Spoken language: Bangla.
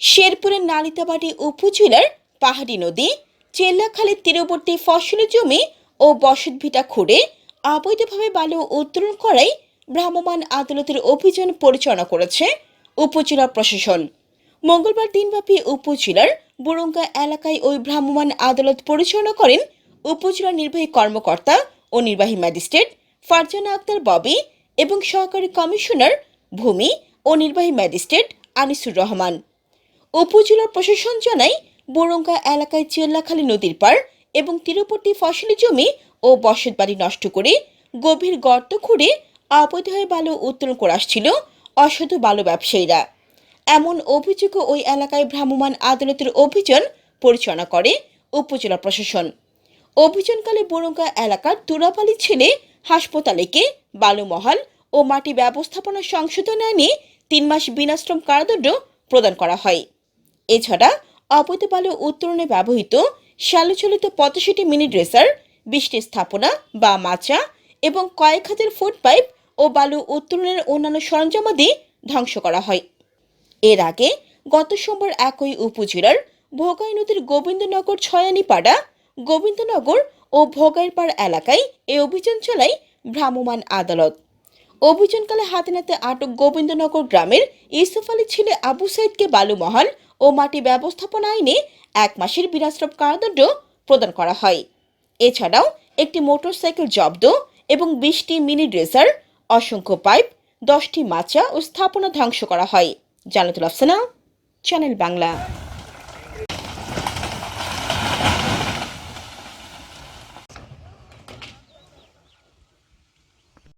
শেরপুরের নালিতাবাড়ি উপজেলার পাহাড়ি নদী চেল্লাখালীর তীরবর্তী ফসলি জমি ও বসতভিটা খুঁড়ে অবৈধভাবে বালু উত্তোলন করাই ভ্রাম্যমাণ আদালতের অভিযান পরিচালনা করেছে উপজেলা প্রশাসন। মঙ্গলবার দিনব্যাপী উপজেলার বুরঙ্গা এলাকায় ওই ভ্রাম্যমাণ আদালত পরিচালনা করেন উপজেলা নির্বাহী কর্মকর্তা ও নির্বাহী ম্যাজিস্ট্রেট ফারজানা আক্তার ববি এবং সহকারী কমিশনার ভূমি ও নির্বাহী ম্যাজিস্ট্রেট আনিসুর রহমান। উপজেলা প্রশাসন জানায়, বোরঙ্গা এলাকায় চেল্লাখালী নদীর পার এবং তীরবর্তী ফসলি জমি ও বসতবাড়ি নষ্ট করে গভীর গর্ত খুঁড়ে অবৈধভাবে বালু উত্তোলন করে আসছিল অসাধু বালু ব্যবসায়ীরা। এমন অভিযোগে ওই এলাকায় ভ্রাম্যমাণ আদালতের অভিযান পরিচালনা করে উপজেলা প্রশাসন। অভিযানকালে বোরঙ্গা এলাকার তুরাপালি ছেলে হাসপাতালেকে বালুমহল ও মাটি ব্যবস্থাপনা সংশোধন আইনে তিন মাস বিনাশ্রম কারাদণ্ড প্রদান করা হয়। এছাড়া বালু উত্তোলনে ব্যবহৃত শ্যালোচলিত পঁচাশিটি মিনি ড্রেসার বৃষ্টি স্থাপনা বা মাচা এবং কয়েক হাজার ফুট পাইপ ও বালু উত্তোলনের অন্যান্য সরঞ্জামাদি ধ্বংস করা হয়। এর আগে গত সোমবার একই উপজেলার ভোগাই নদীর গোবিন্দনগর ছয়ানীপাড়া, গোবিন্দনগর ও ভোগাইরপাড় এলাকায় এ অভিযান চালায় ভ্রাম্যমাণ আদালত। অভিযানকালে হাতে নাতে আটক গোবিন্দনগর গ্রামের ইউসুফ আলী ছেলে আবু সাইদকে বালুমহল ও মাটি ব্যবস্থাপনা আইনে এক মাসের বিনাশ্রম কারাদণ্ড প্রদান করা হয়। এছাড়াও একটি মোটরসাইকেল জব্দ এবং বিশটি মিনি ড্রেসার অসংখ্য পাইপ, দশটি মাচা ও স্থাপনা ধ্বংস করা হয়। জানাতুল আফসানা, চ্যানেল বাংলা।